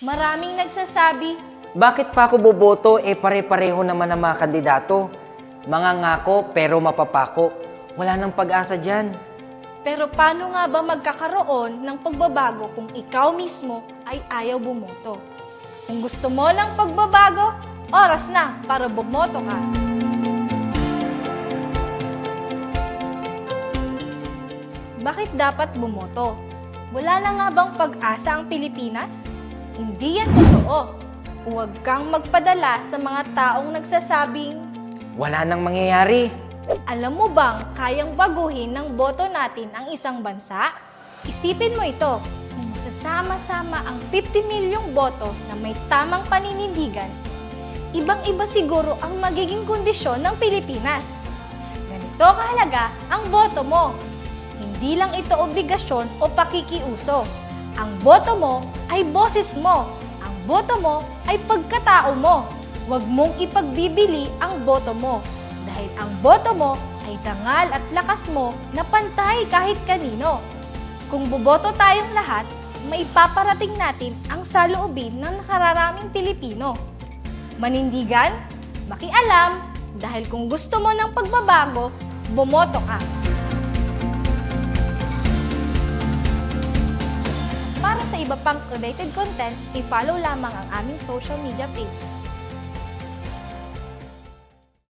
Maraming nagsasabi, Bakit pa ako boboto eh pare-pareho naman ang mga kandidato? Mga ngako pero mapapako. Wala nang pag-asa dyan. pero paano nga ba magkakaroon ng pagbabago kung ikaw mismo ay ayaw bumoto? Kung gusto mo ng pagbabago, oras na para bumoto ka. Bakit dapat bumoto? Wala na nga bang pag-asa ang Pilipinas? Hindi yan totoo. Huwag kang magpadala sa mga taong nagsasabing, Wala nang mangyayari. alam mo bang kayang baguhin ng boto natin ang isang bansa? Isipin mo ito, kung sasama-sama ang 50 milyong boto na may tamang paninindigan, ibang-iba siguro ang magiging kondisyon ng Pilipinas. Ganito kahalaga ang boto mo. Hindi lang ito obligasyon o pakikiuso. Ang boto mo ay boses mo. Ang boto mo ay pagkatao mo. Huwag mong ipagbibili ang boto mo. Dahil ang boto mo ay dangal at lakas mo na pantay kahit kanino. Kung boboto tayong lahat, maipaparating natin ang saloobin ng nakararaming Pilipino. Manindigan, makialam, dahil kung gusto mo ng pagbabago, bumoto ka. Iba pang related content, i-follow lamang ang aming social media page.